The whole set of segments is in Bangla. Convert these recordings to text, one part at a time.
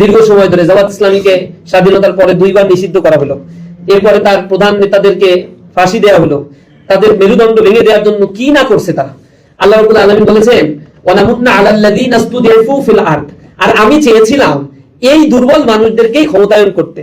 দীর্ঘ সময় ধরে জামাত ইসলামীকে স্বাধীনতার পরে দুইবার নিষিদ্ধ করা হলো। এরপরে তার প্রধান নেতাদেরকে ফাঁসি দেওয়া হলো। তাদের মেরুদণ্ড ভেঙে দেওয়ার জন্য কি না করছে তারা? আল্লাহ বলেছেন আর আমি চেয়েছিলাম, এই দুর্বল মানুষদেরকেই ক্ষমতায়ন করতে।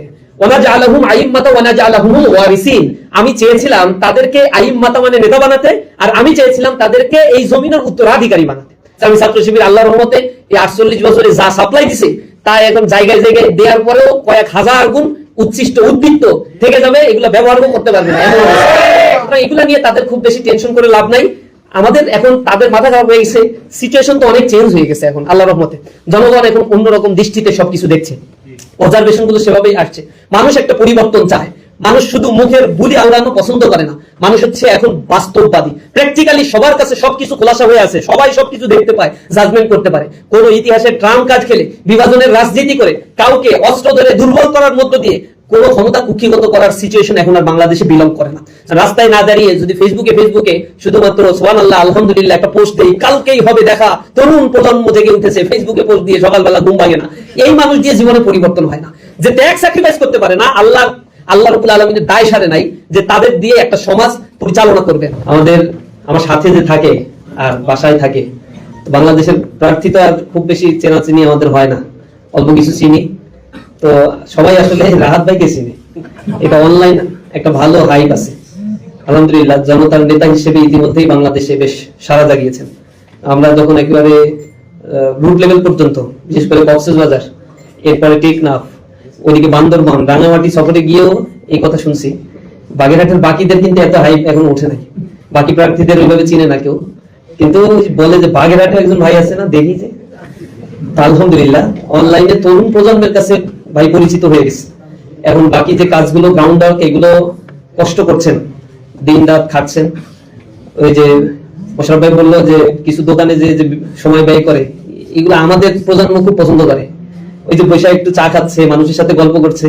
আমি চেয়েছিলাম তাদেরকে আইম্মাতা মানে নেতা বানাতে, আর আমি চেয়েছিলাম তাদেরকে এই জমিনের উত্তরাধিকারী বানাতে। আমি ছাত্র শিবির আল্লাহর রহমতে এই আটচল্লিশ বছরে যা সাপ্লাই দিছে তা একদম জায়গায় জায়গায় দেওয়ার পরেও কয়েক হাজার গুণ উচ্ছিষ্ট উদ্বৃত্ত থেকে যাবে, এগুলো ব্যবহারও করতে পারবে না। এগুলো নিয়ে তাদের খুব বেশি টেনশন করে লাভ নাই। আমাদের এখন তাদের মাথা খারাপ হয়ে গেছে। সিচুয়েশন তো অনেক চেঞ্জ হয়ে গেছে এখন আল্লাহ রহমতে। জনগণ এখন অন্যরকম দৃষ্টিতে সবকিছু দেখছে। অবজারভেশনগুলো সেভাবেই আসছে। মানুষ একটা পরিবর্তন চায়। মানুষ শুধু মুখের বুলি আওড়ানো পছন্দ করে না। মানুষ হচ্ছে এখন বাস্তববাদী। প্র্যাকটিক্যালি সবার কাছে সবকিছু খোলাসা হয়ে আছে। সবাই সবকিছু দেখতে পায় জাজমেন্ট করতে পারে। কোন ইতিহাসে ট্রাম্প কাজ খেলে, বিভাজনের রাজনীতি করে, কাউকে অস্ত্র ধরে দুর্বল করার মধ্য দিয়ে কোন ক্ষমতা কুক্ষিগত করার সিচুয়েশন এখন আর বাংলাদেশে বিলং করে না। রাস্তায় না দাঁড়িয়ে যদি ফেসবুকে ফেসবুকে শুধুমাত্র সোহান আল্লাহ আলহামদুলিল্লাহ একটা পোস্ট দেই, কালকেই হবে দেখা, তরুণ প্রজন্ম জেগে উঠেছে ফেসবুকে পোস্ট দিয়ে সকালবেলা ঘুম ভাঙে না। এই মানুষ দিয়ে জীবনে পরিবর্তন হয় না। যে ত্যাগ স্যাক্রিফাইস করতে পারে না, আল্লাহ আল্লাহ রবুল আলমিনের দায় সারে নাই, যে তাদের দিয়ে একটা সমাজ পরিচালনা করবে। আমাদের, আমার সাথে যে থাকে আর বাসায় থাকে, বাংলাদেশের প্রার্থী তো আর খুব বেশি চেনাচিনি আমাদের হয় না, অল্প কিছু চিনি। তো সবাই আসলে রাহাত ভাইকে চিনে। এটা অনলাইন একটা ভালো হাইপ আছে। আলহামদুলিল্লাহ, জনতার নেতা হিসেবে ইতিমধ্যেই বাংলাদেশে বেশ সারা জাগিয়েছেন। আমরা যখন একেবারে রুট লেভেল পর্যন্ত, বিশেষ করে কক্সবাজার, এরপরে টেকনাফ ওদিকে বান্দরবান, রাঙামাটি সফরে গিয়েও এই কথা শুনছি। বাগেরহাটের বাকিদের কিন্তু এত হাইপ এখন উঠে নাই। বাকি প্রার্থীদের ওইভাবে চিনে না কেউ। কিন্তু বলে যে বাগেরহাটে একজন ভাই আছে না, দেখি যে। আলহামদুলিল্লাহ অনলাইনে তরুণ প্রজন্মের কাছে ভাই পরিচিত হয়ে গেছে। এখন বাকি যে কাজগুলো গ্রাউন্ড ওয়ার্ক এগুলো কষ্ট করছেন দিন রাত খাচ্ছেন। ওই যে মোশারফ ভাই বলল যে, কিছু দোকানে যে সময় ব্যয় করে, এগুলো আমাদের প্রজন্ম খুব পছন্দ করে। ওই যে বৈশাখ একটু চা খাচ্ছে, মানুষের সাথে গল্প করছে,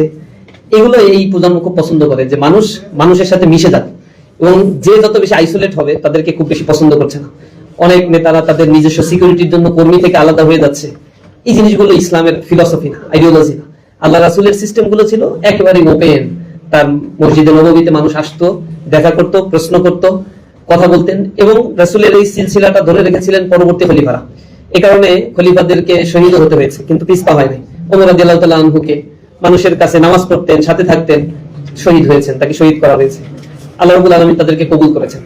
এগুলো এই প্রজন্ম খুব পছন্দ করে যে মানুষ, মানুষের সাথে মিশে যাক। এবং যে যত বেশি আইসোলেট হবে, তাদেরকে খুব বেশি পছন্দ করছে না। অনেক নেতারা তাদের নিজস্ব সিকিউরিটির জন্য কর্মী থেকে আলাদা হয়ে যাচ্ছে। এই জিনিসগুলো ইসলামের ফিলসফি না আইডিওলজি না। আল্লাহ রাসুলের সিস্টেমগুলো ছিল একেবারেই ওপেন তার মসজিদে নবমীতে মানুষ আসতো, দেখা করত, প্রশ্ন করত, কথা বলতেন, এবং রাসুলের এই সিলসিলাটা ধরে রেখেছিলেন পরবর্তী খলিফারা। এ কারণে খলিফাদেরকে শহীদ হতে হয়েছে, কিন্তু পিস্পা হয় নাই। ওমর মানুষের কাছে নামাজ পড়তেন, সাথে থাকতেন, শহীদ হয়েছেন, তাকে শহীদ করা হয়েছে। আল্লাহ রাব্বুল তাদেরকে কবুল করেছেন।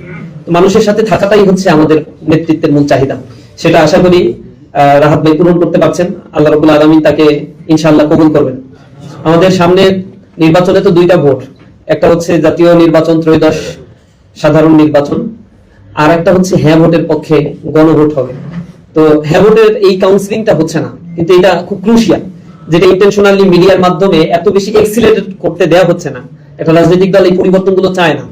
মানুষের সাথে থাকাটাই হচ্ছে আমাদের নেতৃত্বের মূল চাহিদা। সেটা আশা করি রাহাত ভাই পূরণ করতে পারছেন। আল্লাহ রাব্বুল আলামিন তাকে ইনশাআল্লাহ কবুল করবেন। আমাদের সামনে নির্বাচনে তো দুইটা ভোট। একটা হচ্ছে জাতীয় নির্বাচন ত্রয়োদশ সাধারণ নির্বাচন। আর একটা হচ্ছে হ্যাঁ ভোটের পক্ষে গণভোট হবে। তো হ্যাঁ ভোটের এই কাউন্সিলিংটা হচ্ছে না। কিন্তু এটা খুব ক্রুশিয়াল যেটা ইন্টেনশনালি মিডিয়ার মাধ্যমে এত বেশি এক্সিলেটেড করতে দেওয়া হচ্ছে না। একটা রাজনৈতিক দল এই পরিবর্তনগুলো চায় না।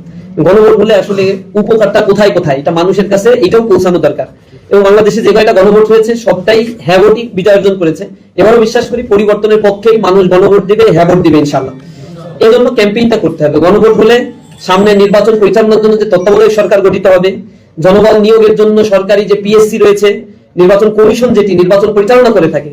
গণভোট হলে আসলে উপকারটা কোথায় কোথায়? এটা মানুষের কাছে এটাও পৌঁছানো দরকার। এবং বাংলাদেশে যে কয়টা গণভোট হয়েছে, সবটাই হ্যাঁ ভোটই বিজয় অর্জন করেছে। এবারও বিশ্বাস করি পরিবর্তনের পক্ষেই মানুষ গণভোট দিবে হ্যাঁ ভোট দিবে ইনশাল্লাহ এই জন্য ক্যাম্পেইনটা করতে হবে। গণভোট হলে সামনে নির্বাচন পরিচালনার জন্য যে তত্ত্বাবধায়ক সরকার গঠিত হবে, জনবল নিয়োগের জন্য সরকারি যে পিএসসি রয়েছে, নির্বাচন কমিশন যেটি নির্বাচন পরিচালনা করে থাকে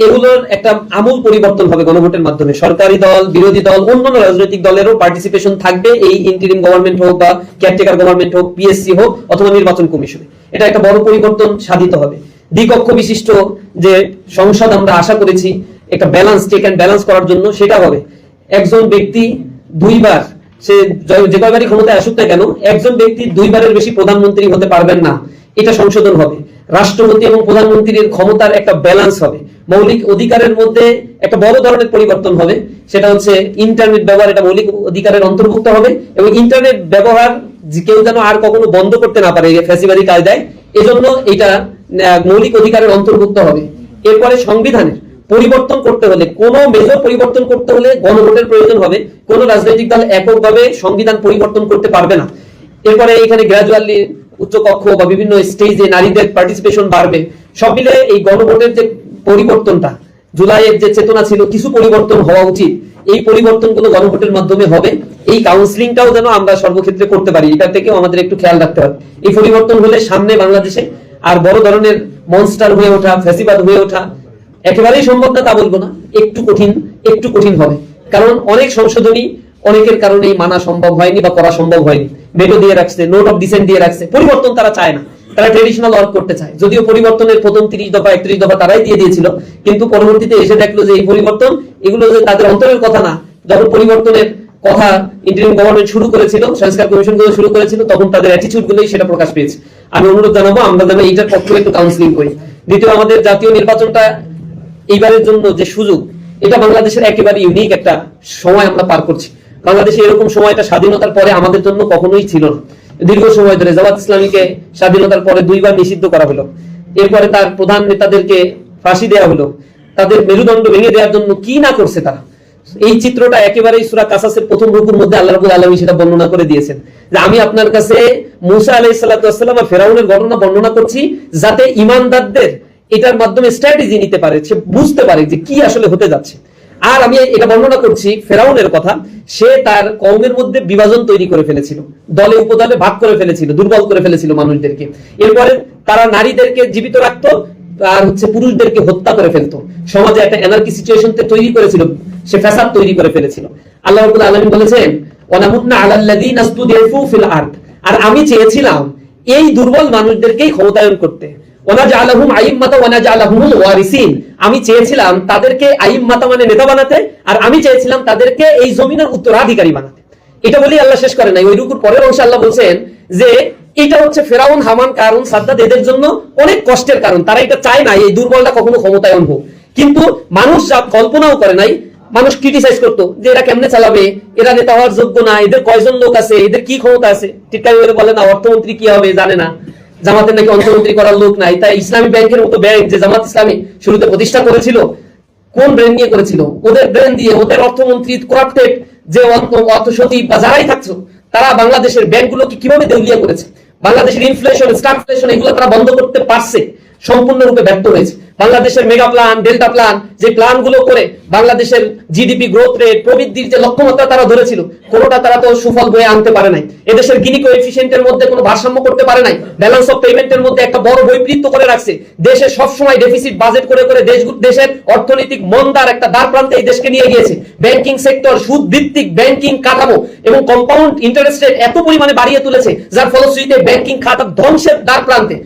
এগুলোর একটা আমূল পরিবর্তন হবে গণভোটের মাধ্যমে। সরকারি দল, বিরোধী দল, অন্যান্য রাজনৈতিক দলেরও পার্টিসিপেশন থাকবে এই ইন্টারিম গভর্নমেন্ট হোক বা কেয়ারটেকার গভর্নমেন্ট হোক পিএসসি হোক অথবা নির্বাচন কমিশনে। এটা একটা বড় পরিবর্তন সাধিত হবে। দ্বিকক্ষ বিশিষ্ট যে সংসদ আমরা আশা করেছি, একটা ব্যালেন্স টেক অ্যান্ড ব্যালেন্স করার জন্য সেটা হবে। একজন ব্যক্তি দুইবার সে য- কয়বারই ক্ষমতায় আসুক না কেন, একজন ব্যক্তি দুইবারের বেশি প্রধানমন্ত্রী হতে পারবেন না। এটা সংশোধন হবে। রাষ্ট্রপতি এবং প্রধানমন্ত্রীর ক্ষমতার একটা ব্যালেন্স হবে। মৌলিক অধিকারের মধ্যে একটা বড় ধরনের পরিবর্তন হবে। সেটা হচ্ছে ইন্টারনেট ব্যবহার, এটা মৌলিক অধিকারের অন্তর্ভুক্ত হবে এবং ইন্টারনেট ব্যবহার কেউ যেন আর কখনো বন্ধ করতে না পারে ফ্যাসিবাদী কায়দায়, এজন্য এটা মৌলিক অধিকারের অন্তর্ভুক্ত হবে। এরপরে সংবিধানের পরিবর্তন করতে হলে, কোন মেজর পরিবর্তন করতে হলে গণভোটের প্রয়োজন হবে। কোন রাজনৈতিক দল এককভাবে সংবিধান পরিবর্তন করতে পারবে না। এরপরে এখানে গ্রাজুয়ালি উচ্চ কক্ষ বা বিভিন্ন স্টেজে নারীদের পার্টিসিপেশন বাড়বে। সব মিলে এই গণভোটের যে পরিবর্তনটা। জুলাইয়ের যে চেতনা ছিল, কিছু পরিবর্তন হওয়া উচিত। এই পরিবর্তনগুলো গণভোটের মাধ্যমে হবে। এই কাউন্সিলিংটাও যেন আমরা সর্বক্ষেত্রে করতে পারি এটা থেকেও আমাদের একটু খেয়াল রাখতে হবে। এই পরিবর্তন হলে সামনে বাংলাদেশে আর বড় ধরনের মনস্টার হয়ে ওঠা, ফ্যাসিবাদ হয়ে ওঠা, একেবারেই সম্ভব না তা বলব না, একটু কঠিন একটু কঠিন হবে। কারণ অনেক সংশোধনী অনেকের কারণেই মানা সম্ভব হয়নি বা করা সম্ভব হয়নি। ভেটো দিয়ে রাখছে নোট অফ ডিসেন্ট দিয়ে রাখছে। পরিবর্তন তারা চায় না। তারা ট্রেডিশনাল ওয়ার্ক করতে চায়। যদিও পরিবর্তনের প্রথম তিরিশ দফা, একত্রিশ দফা তারাই দিয়ে দিয়েছিল, কিন্তু পরবর্তীতে এসে দেখল যে এই পরিবর্তন, এগুলো যে তাদের অন্তরের কথা না, যখন পরিবর্তনের কথা ইন্টারিম গভর্নমেন্ট শুরু করেছিল, সংস্কার কমিশনগুলো শুরু করেছিল, তখন তাদের অ্যাটিচিউড গুলোই সেটা প্রকাশ পেয়েছে। আমি অনুরোধ জানাব, আমরা যেন এইটার পক্ষে একটু কাউন্সিলিং করি। দ্বিতীয়, আমাদের জাতীয় নির্বাচনটা এইবারের জন্য যে সুযোগ, এটা বাংলাদেশের একেবারে ইউনিক একটা সময় আমরা পার করছি। বাংলাদেশে এরকম সময়টা স্বাধীনতার পরে আমাদের জন্য কখনোই ছিল না। দীর্ঘ সময় ধরে জামাত ইসলামীকে স্বাধীনতার পরে দুইবার নিষিদ্ধ করা হলো। এরপরে তার প্রধান নেতাদেরকে ফাঁসি দেওয়া হলো। তাদের মেরুদণ্ড ভেঙে দেওয়ার জন্য কি না করছে তারা? এই চিত্রটা একেবারেই সুরা কাসাসের প্রথম রূপের মধ্যে আল্লাহ রাব্বুল আলামিন সেটা বর্ণনা করে দিয়েছেন। যে আমি আপনার কাছে মুসা সালাতু ওয়াসসালাম আর ফেরাউনের ঘটনা বর্ণনা করছি যাতে ঈমানদারদের এটার মাধ্যমে স্ট্র্যাটেজি নিতে পারে। সে বুঝতে পারে যে কি আসলে হতে যাচ্ছে। আর আমি এটা বর্ণনা করছি ফেরাউনের কথা। সে তার কওমের মধ্যে বিভাজন তৈরি করে ফেলেছিল। দলে উপদলে ভাগ করে ফেলেছিল, দুর্বল করে ফেলেছিল মানুষদেরকে। এরপরে তারা নারীদেরকে জীবিত রাখতো, আর হচ্ছে পুরুষদেরকে হত্যা করে ফেলতো। সমাজে একটা এনার্কি সিচুয়েশন তৈরি করেছিল, সে ফ্যাসাদ তৈরি করে ফেলেছিল। আল্লাহ রাব্বুল আলামিন বলেছেন ওয়ানামুন্না আলাল্লাযীনা ইসতুদিফু ফিল আরদ। আর আমি চেয়েছিলাম, এই দুর্বল মানুষদেরকেই ক্ষমতায়ন করতে। আমি চেয়েছিলাম তাদেরকে মানে নেতা বানাতে, আর আমি চেয়েছিলাম তাদেরকে এই জমিনের উত্তরাধিকারী বানাতে। এটা বলেই আল্লাহ শেষ করে নাই ওই রুকুর পরের অংশে আল্লাহ বলছেন যে, এটা হচ্ছে ফেরাউন, হামান কারণ সাদ্দাদ, এদের জন্য অনেক কষ্টের কারণ। তারা এটা চায় না এই দুর্বলটা কখনো ক্ষমতায়ন হোক কিন্তু মানুষ যা কল্পনাও করে নাই, মানুষ ক্রিটিসাইজ করতো যে এরা কেমনে চালাবে, এরা নেতা হওয়ার যোগ্য না, এদের কয়জন লোক আছে, এদের কি ক্ষমতা আছে? ঠিক বলে না, অর্থমন্ত্রী কি হবে, জানে না। জামাতের নাকি অন্তর্মন্ত্রী করার লোক নাই। তাই ইসলামী ব্যাংকের মতো ব্যাংক যে জামাত ইসলামী শুরুতে প্রতিষ্ঠা করেছিল, কোন ব্রেন নিয়ে করেছিল? ওদের ব্রেন দিয়ে ওদের অর্থমন্ত্রী করাপ্টেড যে অর্থ- সচিব বা যারাই থাকছো তারা বাংলাদেশের ব্যাংকগুলোকে কীভাবে দেউলিয়া করেছে? বাংলাদেশের ইনফ্লেশন স্টাগফ্লেশন এগুলো তারা বন্ধ করতে পারছে, সম্পূর্ণরূপে ব্যর্থ হয়েছে। বাংলাদেশের মেগা প্ল্যান ডেল্টা প্ল্যান যে প্ল্যানগুলো করে বাংলাদেশের জিডিপি গ্রোথ রেট প্রবৃদ্ধির যে লক্ষ্যমাত্রা তারা ধরেছিল, কোনোটা তারা তো সুফল বয়ে আনতে পারে নাই। এদেশের গিনি কোএফিসিয়েন্টের মধ্যে কোনো ভারসাম্য করতে পারে নাই। ব্যালেন্স অফ পেমেন্টের মধ্যে একটা বড় বৈপরীত্য করে রাখছে। দেশে সবসময় ডেফিসিট বাজেট করে করে দেশ দেশের অর্থনৈতিক মন্দার একটা দ্বার প্রান্তে এই দেশকে নিয়ে গিয়েছে। ব্যাংকিং সেক্টর সুদ ভিত্তিক ব্যাংকিং কাঠামো এবং কম্পাউন্ড ইন্টারেস্ট রেট এত পরিমাণে বাড়িয়ে তুলেছে, যার ফলশ্রুতিতে ব্যাংকিং খাতা ধ্বংসের দ্বার প্রান্তে।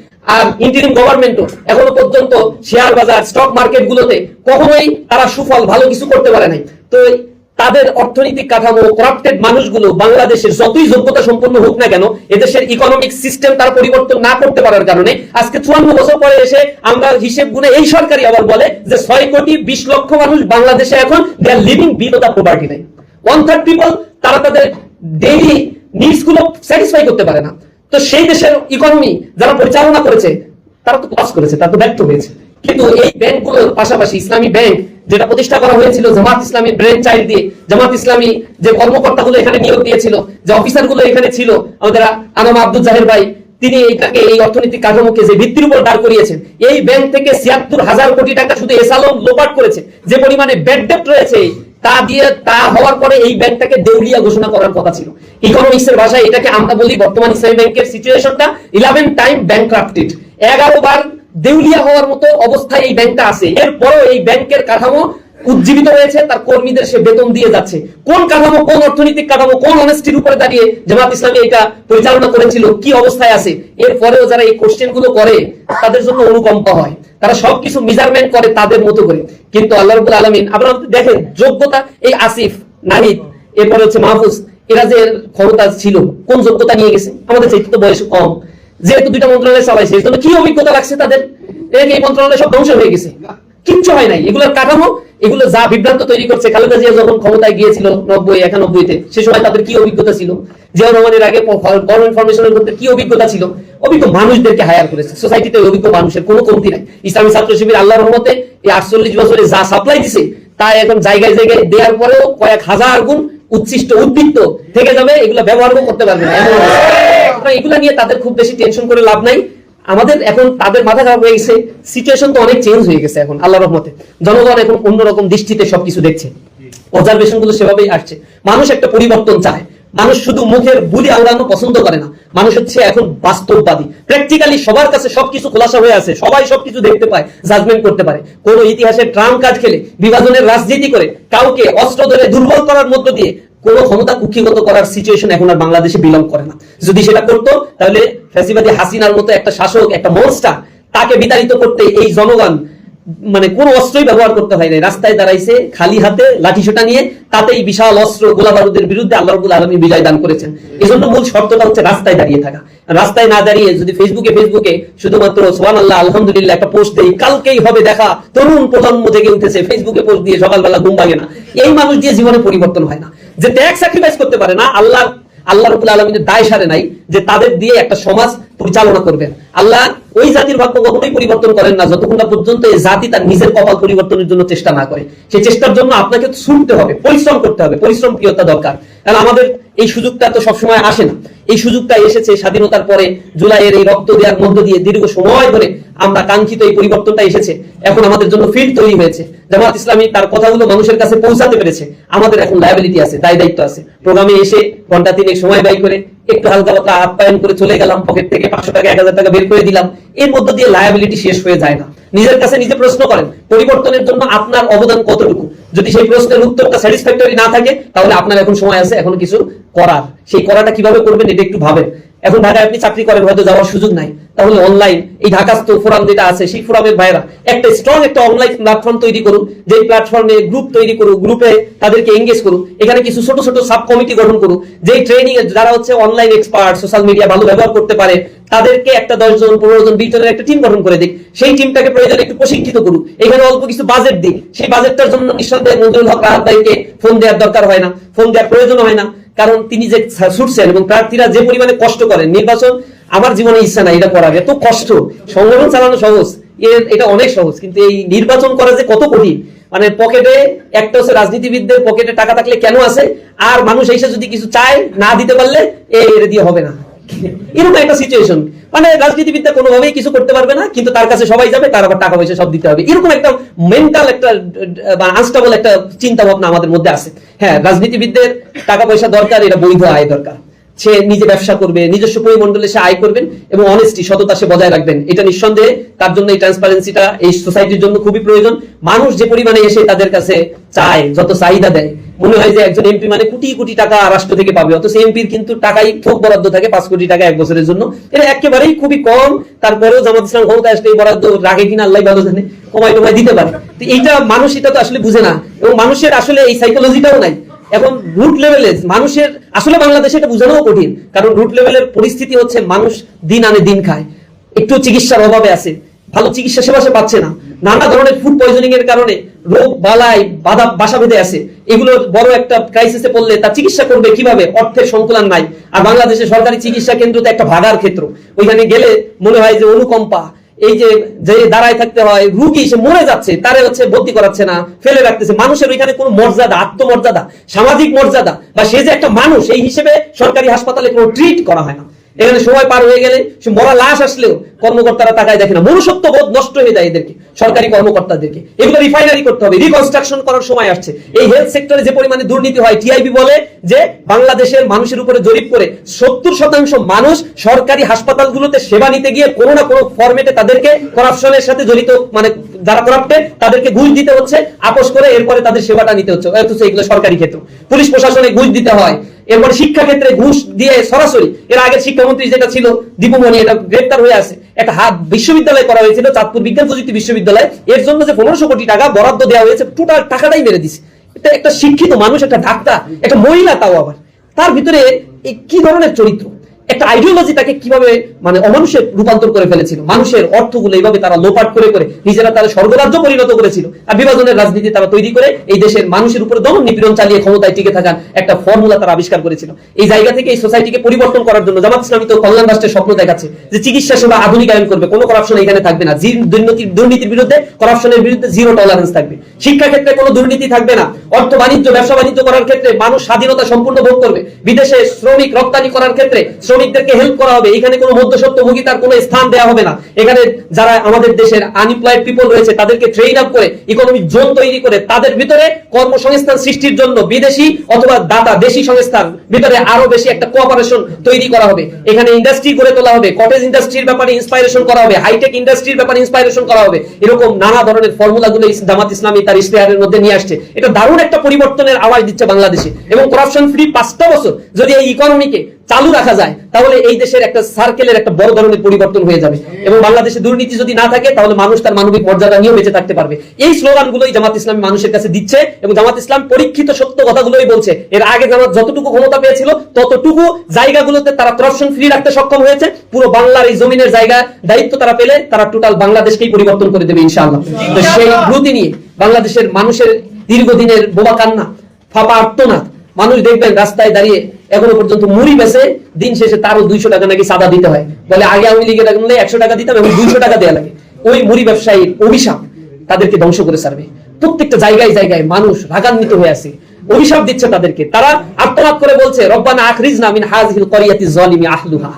গভর্নমেন্টও এখনও পর্যন্ত শেয়ার বাজার স্টক কখনোই তারা সুফল, ভালো কিছু করতে পারে নাই। তো তাদের অর্থনৈতিক কাঠামো করাপ্টেড মানুষগুলো বাংলাদেশের যতই যোগ্যতা সম্পন্ন হোক না কেন, এদেশের ইকোনমিক সিস্টেম তার পরিবর্তন না করতে পারার কারণে আজকে চুয়ান্ন বছর পরে এসে আমরা হিসেব গুনে এই সরকারই আবার বলে যে ছয় কোটি বিশ লক্ষ মানুষ বাংলাদেশে এখন they are living below the poverty line one third people তারা তাদের ডেইলি নিডসগুলো স্যাটিসফাই করতে পারে না। তো সেই দেশের ইকোনমি যারা পরিচালনা করেছে, তারা তো লস করেছে, তারা তো ব্যর্থ হয়েছে। কিন্তু এই ব্যাংকগুলোর পাশাপাশি ইসলামী ব্যাংক যেটা প্রতিষ্ঠা করা হয়েছিল জামাত ইসলামী ব্রেন চাইল্ড দিয়ে, জামাত ইসলামী যে কর্মকর্তাগুলো এখানে নিয়োগ দিয়েছিল, যে অফিসারগুলো এখানে ছিল, আমাদের আনাম আব্দুল জাহের ভাই, তিনি এইটাকে, এই অর্থনৈতিক কাঠামোকে যে ভিত্তির উপর দাঁড় করিয়েছেন, এই ব্যাংক থেকে ছিয়াত্তর হাজার কোটি টাকা শুধু এসালো লোপাট করেছে। যে পরিমাণে ব্যাড ডেপ্ট রয়েছে তা দিয়ে তা হওয়ার পরে এই ব্যাংকটাকে দেউলিয়া ঘোষণা করার কথা ছিল। ইকোনমিক্স এর ভাষায় এটাকে আমরা বলি বর্তমান ইসলামী ব্যাংকের সিচুয়েশনটা ইলেভেন টাইম ব্যাংক ক্রাফটেড এগারো বার দেউলিয়া হওয়ার মতো অবস্থায় এই ব্যাংকটা আছে। এরপরও এই ব্যাংকের কাঠামো উজ্জীবিত হয়েছে, তার কর্মীদের সে বেতন দিয়ে যাচ্ছে। কোন কাঠামো, কোন অর্থনৈতিক কাঠামো, কোন অনেস্টির উপরে দাঁড়িয়ে জামাত ইসলামী এটা পরিচালনা করেছিল, কি অবস্থায় আছে? এরপরেও যারা এই কোশ্চেনগুলো করে, তাদের জন্য অনুকম্পা হয়। তারা সবকিছু মেজারমেন্ট করে তাদের মতো করে। কিন্তু আল্লাহ রবুল আলমিন আপনারা দেখেন, যোগ্যতা এই আসিফ, নাহিদ, এরপরে হচ্ছে মাহফুজ, এরা যে ক্ষমতা ছিল, কোন যোগ্যতা নিয়ে গেছে? আমাদের চাইতে তো বয়স কম। যেহেতু দুইটা মন্ত্রণালয় চালাইছে এই জন্য কি অভিজ্ঞতা লাগছে তাদের? এই মন্ত্রণালয় সব ধ্বংস হয়ে গেছে? কিচ্ছু হয় নাই। এগুলোর কাঠামো, এগুলো যা বিভ্রান্ত তৈরি করছে, খালেদা জিয়া যখন ক্ষমতায় গিয়েছিল নব্বই, একানব্বইতে, সে সময় তাদের কি অভিজ্ঞতা ছিল? জিয়া রহমানের আগে গভর্নমেন্ট ইনফরমেশনের মধ্যে কি অভিজ্ঞতা ছিল? অভিজ্ঞ মানুষদেরকে হায়ার করেছে। সোসাইটিতে অভিজ্ঞ মানুষের কোনো কমতি নাই। ইসলামী ছাত্র শিবির আল্লাহ রহমতে এই আটচল্লিশ বছরে যা সাপ্লাই দিছে, তা এখন জায়গায় জায়গায় দেওয়ার পরেও কয়েক হাজার গুণ উচ্ছিষ্ট উদ্বৃত্ত থেকে যাবে, এগুলো ব্যবহারও করতে পারবে না। এগুলো নিয়ে তাদের খুব বেশি টেনশন করে লাভ নাই। আমাদের এখন তাদের মাথা খারাপ হয়ে গেছে সিচুয়েশন তো অনেক চেঞ্জ হয়ে গেছে এখন আল্লাহ রহমতে। জনগণ এখন অন্যরকম দৃষ্টিতে সবকিছু দেখছে। অবজারভেশনগুলো সেভাবেই আসছে। মানুষ একটা পরিবর্তন চায়। মানুষ শুধু মুখের বুলি আওড়ানো পছন্দ করে না। মানুষ হচ্ছে এখন বাস্তববাদী। প্র্যাকটিক্যালি সবার কাছে সবকিছু খোলাসা হয়ে আছে। সবাই সবকিছু দেখতে পায় জাজমেন্ট করতে পারে। কোন ইতিহাসে ট্রাম্প কাজ খেলে, বিভাজনের রাজনীতি করে, কাউকে অস্ত্র ধরে দুর্বল করার মধ্য দিয়ে কোন ক্ষমতা কুক্ষিগত করার সিচুয়েশন এখন আর বাংলাদেশে বিলং করে না। যদি সেটা করতো, তাহলে ফ্যাসিবাদী হাসিনার মতো একটা শাসক, একটা মনস্টার তাকে বিতাড়িত করতে এই জনগণ মানে কোন অস্ত্রই ব্যবহার করতে হয় না রাস্তায় দাঁড়াইছে, খালি হাতে লাঠিসোটা নিয়ে, তাতেই বিশাল অস্ত্র গোলা বারুদের বিরুদ্ধে আল্লাহ আলমী বিজয় দান করেছেন। এই জন্য মূল শর্তটা হচ্ছে রাস্তায় দাঁড়িয়ে থাকা। রাস্তায় না দাঁড়িয়ে যদি ফেসবুকে ফেসবুকে শুধুমাত্র সোহান আল্লাহ আলহামদুলিল্লাহ একটা পোস্ট দেই, কালকেই হবে দেখা, তরুণ প্রজন্ম থেকে উঠেছে, ফেসবুকে পোস্ট দিয়ে সকালবেলা ঘুম ভাঙে না। এই মানুষ দিয়ে জীবনে পরিবর্তন হয় না। যে ত্যাগ স্যাক্রিফাইস করতে পারে না আল্লাহ আল্লাহ রবুল আলমিনের দায় সারে নাই, যে তাদের দিয়ে একটা সমাজ পরিচালনা করবেন। আল্লাহ ওই জাতির ভাগ্য কখনোই পরিবর্তন করেন না যতক্ষণ না পর্যন্ত এই জাতি তার নিজের কপাল পরিবর্তনের জন্য চেষ্টা না করে। সেই চেষ্টার জন্য আপনাকে ছুটতে হবে, পরিশ্রম করতে হবে পরিশ্রম প্রিয়তা দরকার। কারণ আমাদের এই সুযোগটা তো সবসময় আসে না। এই সুযোগটা এসেছে স্বাধীনতার পরে জুলাইয়ের এই রক্ত দেওয়ার মধ্য দিয়ে দীর্ঘ সময় ধরে আমরা কাঙ্ক্ষিত এই পরিবর্তনটা এসেছে। এখন আমাদের জন্য ফিল্ড তৈরি হয়েছে। জামাত ইসলামী তার কথাগুলো মানুষের কাছে পৌঁছাতে পেরেছে। আমাদের এখন লায়াবিলিটি আছে দায় দায়িত্ব আছে। প্রোগ্রামে এসে ঘণ্টা তিনেক সময় ব্যয় করে একটু হালকা পাতলা আপ্যায়ন করে চলে গেলাম পকেট থেকে পাঁচশো টাকা, এক হাজার টাকা বের করে দিলাম। এর মধ্য দিয়ে লায়াবিলিটি শেষ হয়ে যায় না। নিজের কাছে নিজে প্রশ্ন করেন, পরিবর্তনের জন্য আপনার অবদান কতটুকু? যদি সেই প্রশ্নের উত্তরটা স্যাটিসফ্যাক্টরি না থাকে, তাহলে আপনার এখন সময় আছে, এখন কিছু করার। সেই করাটা কীভাবে করবেন, এটা একটু ভাবেন। এখন ঢাকায় আপনি চাকরি করেন, হয়তো যাওয়ার সুযোগ নাই। তাহলে অনলাইন এই ঢাকাস্থ ফোরাম যেটা আছে, সেই ফোরামের ভাইরা একটা স্ট্রং একটা অনলাইন প্ল্যাটফর্ম তৈরি করুন যে প্ল্যাটফর্মে গ্রুপ তৈরি করুন গ্রুপে তাদেরকে এঙ্গেজ করুন এখানে কিছু ছোট ছোট সাব কমিটি গঠন করুন যেই ট্রেনিং যারা হচ্ছে অনলাইন এক্সপার্ট সোশ্যাল মিডিয়া ভালো ব্যবহার করতে পারে, তাদেরকে একটা দশ জন, পনেরো জন, বিশ জনের একটা টিম গঠন করে দিক। সেই টিমটাকে প্রয়োজনে একটু প্রশিক্ষিত করুক। এখানে অল্প কিছু বাজেট দিক। সেই বাজেটটার জন্য নিঃসন্দেহে মঞ্জুরুল হক রাহাত ভাইকে ফোন দেওয়ার দরকার হয় না। ফোন দেওয়ার প্রয়োজন হয় না। কারণ তিনি যে ছুটছেন এবং প্রার্থীরা যে পরিমাণে কষ্ট করেন, নির্বাচন আমার জীবনে ইচ্ছা নাই এটা করার। এত কষ্ট। সংগঠন চালানো সহজ। এটা অনেক সহজ। কিন্তু এই নির্বাচন করা যে কত কঠিন। মানে পকেটে একটা হচ্ছে রাজনীতিবিদদের পকেটে টাকা থাকলে কেন আছে? আর মানুষ এসে যদি কিছু চায় না দিতে পারলে, এ দিয়ে হবে না। এরকম একটা সিচুয়েশন মানে রাজনীতিবিদরা কোনোভাবেই কিছু করতে পারবে না, কিন্তু তার কাছে সবাই যাবে, তার আবার টাকা পয়সা সব দিতে হবে। এরকম একটা মেন্টাল একটা, বা আনস্টাবল একটা চিন্তা ভাবনা আমাদের মধ্যে আছে। হ্যাঁ রাজনীতিবিদদের টাকা পয়সা দরকার, এটা বৈধ আয় দরকার। সে নিজে ব্যবসা করবে, নিজস্ব পরিমণ্ডলে সে আয় করবেন এবং অনেস্টি সততা সে বজায় রাখবেন। এটা নিঃসন্দেহে তার জন্য এই ট্রান্সপারেন্সিটা এই সোসাইটির জন্য খুবই প্রয়োজন। মানুষ যে পরিমাণে এসে তাদের কাছে চায়, যত চাহিদা দেয়, মনে হয় যে একজন এমপি মানে কোটি কোটি টাকা রাষ্ট্র থেকে পাবে, অথচ এমপির কিন্তু টাকাই থোক বরাদ্দ থাকে পাঁচ কোটি টাকা এক বছরের জন্য। এটা একেবারেই খুবই কম, তারপরেও জামাত ইসলাম ক্ষমতা আসলে এই বরাদ্দ রাখে কিনা আল্লাহ ভালো জানে কমাই টমাই দিতে পারে। তো এইটা মানুষ, এটা তো আসলে বুঝে না। এবং মানুষের আসলে এই সাইকোলজিটাও নাই। এখন রুট লেভেলে মানুষের, আসলে বাংলাদেশে এটা বোঝানোও কঠিন, কারণ রুট লেভেলের পরিস্থিতি হচ্ছে মানুষ দিন আনে দিন খায়। একটু চিকিৎসার অভাবে আছে, ভালো চিকিৎসা সেবা সে পাচ্ছে না। নানা ধরনের ফুড পয়জনিং এর কারণে রোগ, বালাই, বাধা, বাসা বেঁধে আছে। এগুলো বড় একটা ক্রাইসিসে পড়লে তার চিকিৎসা করবে কীভাবে? অর্থের সংকুলান নাই। আর বাংলাদেশে সরকারি চিকিৎসা কেন্দ্র তো একটা ভাগার ক্ষেত্র। ওইখানে গেলে মনে হয় যে অনুকম্পা। এই যে যে দাঁড়ায় থাকতে হয়, রুগী সে মরে যাচ্ছে, তারে হচ্ছে ভর্তি করাচ্ছে না, ফেলে রাখতেছে। মানুষের ওইখানে কোনো মর্যাদা, আত্মমর্যাদা, সামাজিক মর্যাদা, বা সে যে একটা মানুষ, এই হিসেবে সরকারি হাসপাতালে কোনো ট্রিট করা হয় না। এখানে সময় পার হয়ে গেলে সে মরা লাশ আসলেও কর্মকর্তারা তাকায় দেখে না। মনুষ্যত্ব বোধ নষ্ট হয়ে যায় এদেরকে, সরকারি কর্মকর্তাদেরকে। এগুলো রিফাইনারি করতে হবে রিকনস্ট্রাকশন করার সময় আসছে। এই হেলথ সেক্টরে যে পরিমাণে দুর্নীতি হয় টিআইবি বলে যে বাংলাদেশের মানুষের উপরে জরিপ করে সত্তর শতাংশ মানুষ সরকারি হাসপাতালগুলোতে সেবা নিতে গিয়ে কোনো না কোনো ফরম্যাটে তাদেরকে করাপশনের সাথে জড়িত মানে যারা করাপ্টেড তাদেরকে ঘুষ দিতে হচ্ছে, আপোষ করে এরপরে তাদের সেবাটা নিতে হচ্ছে। অথচ এগুলো সরকারি ক্ষেত্র। পুলিশ প্রশাসনে ঘুষ দিতে হয় এরপরে শিক্ষা ক্ষেত্রে ঘুষ দিয়ে সরাসরি, এর আগের শিক্ষামন্ত্রী যেটা ছিল দীপুমণি এটা গ্রেপ্তার হয়ে আছে একটা হাত বিশ্ববিদ্যালয় করা হয়েছিল, চাঁদপুর বিজ্ঞান প্রযুক্তি বিশ্ববিদ্যালয়। এর জন্য যে পনেরোশো কোটি টাকা বরাদ্দ দেওয়া হয়েছে, টোটাল টাকাটাই মেরে দিছে। এটা একটা শিক্ষিত মানুষ, একটা ডাক্তার, একটা মহিলা তাও আবার। তার ভিতরে কি ধরনের চরিত্র? একটা আইডিওলজি তাকে কীভাবে মানে অমানুষের রূপান্তর করে ফেলেছিল? মানুষের অর্থগুলো এইভাবে তারা লোপাট করে করে নিজেরা তারা স্বর্গরাজ্য পরিণত করেছিল। আর বিভাজনের রাজনীতি তারা তৈরি করে এই দেশের মানুষের উপরে দমন নিপীড়ন চালিয়ে ক্ষমতায় টিকে থাকার একটা ফর্মুলা তারা আবিষ্কার করেছিল। এই জায়গা থেকে এই সোসাইটিকে পরিবর্তন করার জন্য জামাত ইসলামী তো কল্যাণ রাষ্ট্রের স্বপ্ন দেখাচ্ছে যে চিকিৎসা সেবা আধুনিকায়ন করবে। কোনো করাপশন এখানে থাকবে না। দুর্নীতির বিরুদ্ধে করাপশনের বিরুদ্ধে জিরো টলারেন্স থাকবে। শিক্ষা ক্ষেত্রে কোনো দুর্নীতি থাকবে না। অর্থ বাণিজ্য, ব্যবসা বাণিজ্য করার ক্ষেত্রে মানুষ স্বাধীনতা সম্পূর্ণ ভোগ করবে। বিদেশে শ্রমিক রপ্তানি করার ক্ষেত্রে শ্রমিকদেরকে হেল্প করা হবে। এখানে কোনো মধ্যস্বত্বভোগিতার কোনো স্থান দেওয়া হবে না। এখানে যারা আমাদের দেশের আনএমপ্লয়েড পিপল রয়েছে, তাদেরকে ট্রেন আপ করে ইকোনমিক জোন তৈরি করে, তাদের ভিতরে কর্মসংস্থান সৃষ্টির জন্য বিদেশি অথবা দাতা দেশি সংস্থার ভিতরে আরও বেশি একটা কোঅপারেশন তৈরি করা হবে। এখানে ইন্ডাস্ট্রি করে তোলা হবে কটেজ ইন্ডাস্ট্রির ব্যাপারে ইন্সপাইরেশন করা হবে হাইটেক ইন্ডাস্ট্রির ব্যাপারে ইন্সপাইরেশন করা হবে। এরকম নানা ধরনের ফর্মুলা গুলো জামাত ইসলামী তার ইশতেহারের মধ্যে নিয়ে আসছে। এটা দারুণ একটা পরিবর্তনের আওয়াজ দিচ্ছে বাংলাদেশে। এবং করাপশন ফ্রি পাঁচটা বছর যদি এই ইকোনমিকে চালু রাখা যায়, তাহলে এই দেশের একটা সার্কেলের একটা বড় ধরনের পরিবর্তন হয়ে যাবে। এবং বাংলাদেশে দুর্নীতি যদি না থাকে, তাহলে মানুষ তার মানবিক মর্যাদা নিয়েও বেঁচে থাকতে পারবে। এই স্লোগানগুলোই জামাত ইসলাম মানুষের কাছে দিচ্ছে এবং জামাত ইসলাম পরীক্ষিত সত্য কথাগুলোই বলছে। এর আগে জামাত যতটুকু ক্ষমতা পেয়েছিল, ততটুকু জায়গাগুলোতে তারা করাপশন ফ্রি রাখতে সক্ষম হয়েছে। পুরো বাংলার এই জমিনের জায়গা দায়িত্ব তারা পেলে, তারা টোটাল বাংলাদেশকেই পরিবর্তন করে দেবে ইনশাআল্লাহ। তো সেই ব্রুতি নিয়ে বাংলাদেশের মানুষের দীর্ঘদিনের বোবা কান্না, ফাপা আর্তনাদ, মানুষ দেখবেন রাস্তায় দাঁড়িয়ে এখনও পর্যন্ত মুড়ি বেছে দিন শেষে তারও দুইশো টাকা নাকি সাদা দিতে হয়। বলে আগে আওয়ামী লীগের আগুনে একশো টাকা দিতাম, এখন দুইশো টাকা দেওয়া লাগে। ওই মুড়ি ব্যবসায়ীর অভিশাপ তাদেরকে ধ্বংস করে সারবে প্রত্যেকটা জায়গায় জায়গায় মানুষ রাগান্বিত হয়ে আছে। অভিশাপ দিচ্ছে তাদেরকে। তারা আত্মনাদ করে বলছে, রব্বানা আখরিজ না মিন হাজিল করিয়াতি জলিমি আহলুহা।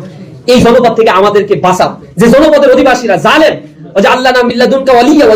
এই জনপদ থেকে আমাদেরকে বাঁচাও। যে জনপদের অধিবাসীরা বাংলাদেশের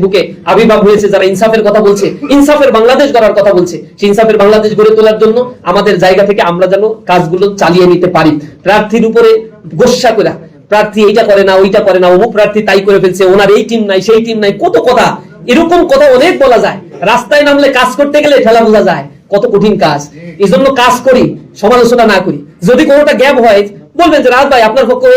বুকে আবির্ভাব হয়েছে, যারা ইনসাফের কথা বলছে, ইনসাফের বাংলাদেশ গড়ার কথা বলছে। সেই ইনসাফের বাংলাদেশ গড়ে তোলার জন্য আমাদের জায়গা থেকে আমরা যেন কাজগুলো চালিয়ে নিতে পারি। প্রার্থীর উপরে গোসা করে, প্রার্থী এইটা করে না, ওইটা করে না, অমুক প্রার্থী তাই করে ফেলছে, ওনার এই টিম নাই, সেই টিম নাই, কত কথা, এরকম কথা অনেক বলা যায়। রাস্তায় নামলে কাজ করতে গেলে ঠেলা বোঝা যায়। কত কঠিন কাজ। এই জন্য কাজ করি সমালোচনা না করি। যদি কোনোটা গ্যাপ হয় বলবেন যে রাজ ভাই আপনার পক্ষে